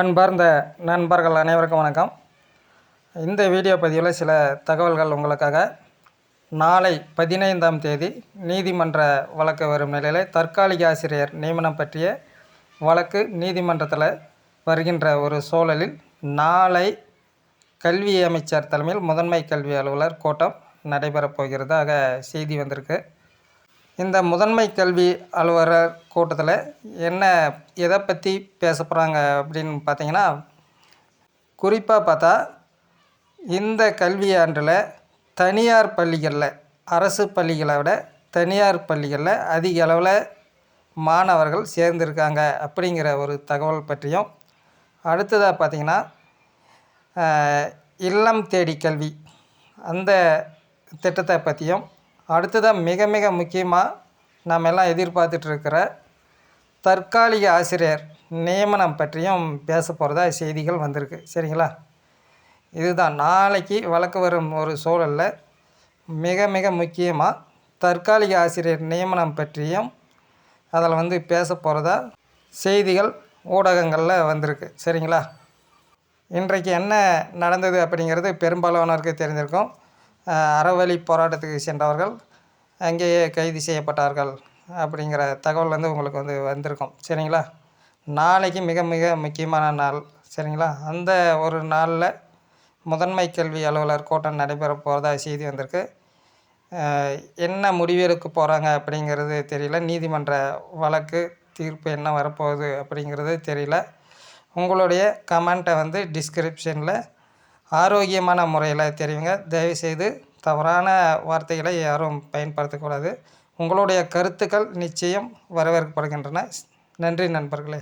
அன்பார்ந்த நண்பர்கள் அனைவருக்கும் வணக்கம். இந்த வீடியோ பதிவில் சில தகவல்கள் உங்களுக்காக. நாளை பதினைந்தாம் தேதி நீதிமன்ற வழக்கு வரும் நிலையில் தற்காலிக ஆசிரியர் நியமனம் பற்றிய வழக்கு நீதிமன்றத்தில் வருகின்ற ஒரு சூழலில் நாளை கல்வி அமைச்சர் தலைமையில் முதன்மை கல்வி அலுவலர் கூட்டம் நடைபெறப் போகிறதாக செய்தி வந்திருக்கு. இந்த முதன்மை கல்வி அலுவலர் கூட்டத்தில் என்ன எதை பற்றி பேச போகிறாங்க அப்படின்னு பார்த்தீங்கன்னா குறிப்பாக பார்த்தா இந்த கல்வியாண்டில் தனியார் பள்ளிகளில் அரசு பள்ளிகளை விட தனியார் பள்ளிகளில் அதிக அளவில் மாணவர்கள் சேர்ந்திருக்காங்க அப்படிங்கிற ஒரு தகவல் பற்றியும் அடுத்ததாக பார்த்தீங்கன்னா இல்லம் தேடி கல்வி. அந்த திட்டத்தை பற்றியும் அடுத்ததாக மிக மிக முக்கியமாக நாம் எல்லாம் எதிர்பார்த்துட்ருக்கிற தற்காலிக ஆசிரியர் நியமனம் பற்றியும் பேச போகிறதா செய்திகள் வந்திருக்கு. சரிங்களா? இதுதான். நாளைக்கு வழக்கு வரும் ஒரு சூழலில் மிக மிக முக்கியமாக தற்காலிக ஆசிரியர் நியமனம் பற்றியும் அதில் வந்து பேச போகிறதா செய்திகள் ஊடகங்களில் வந்திருக்கு. சரிங்களா? இன்றைக்கு என்ன நடந்தது அப்படிங்கிறது பெரும்பாலானோருக்கு தெரிஞ்சிருக்கும். அறவழி போராட்டத்துக்கு சென்றவர்கள் அங்கேயே கைது செய்யப்பட்டார்கள் அப்படிங்கிற தகவல் வந்து உங்களுக்கு வந்து வந்திருக்கும். சரிங்களா? நாளைக்கு மிக மிக முக்கியமான நாள். சரிங்களா? அந்த ஒரு நாளில் முதன்மை கல்வி அலுவலர் கூட்டம் நடைபெற போகிறதா செய்தி வந்திருக்கு. என்ன முடிவெடுக்க போகிறாங்க அப்படிங்கிறது தெரியல. நீதிமன்ற வழக்கு தீர்ப்பு என்ன வரப்போகுது அப்படிங்கிறது தெரியல. உங்களுடைய கமெண்ட்டை வந்து டிஸ்கிரிப்ஷனில் ஆரோக்கியமான முறையில் தெரிவிங்க தயவுசெய்து தவறான வார்த்தைகளை யாரும் பயன்படுத்தக்கூடாது உங்களுடைய கருத்துக்கள் நிச்சயம் வரவேற்கப்படுகின்றன. நன்றி நண்பர்களே.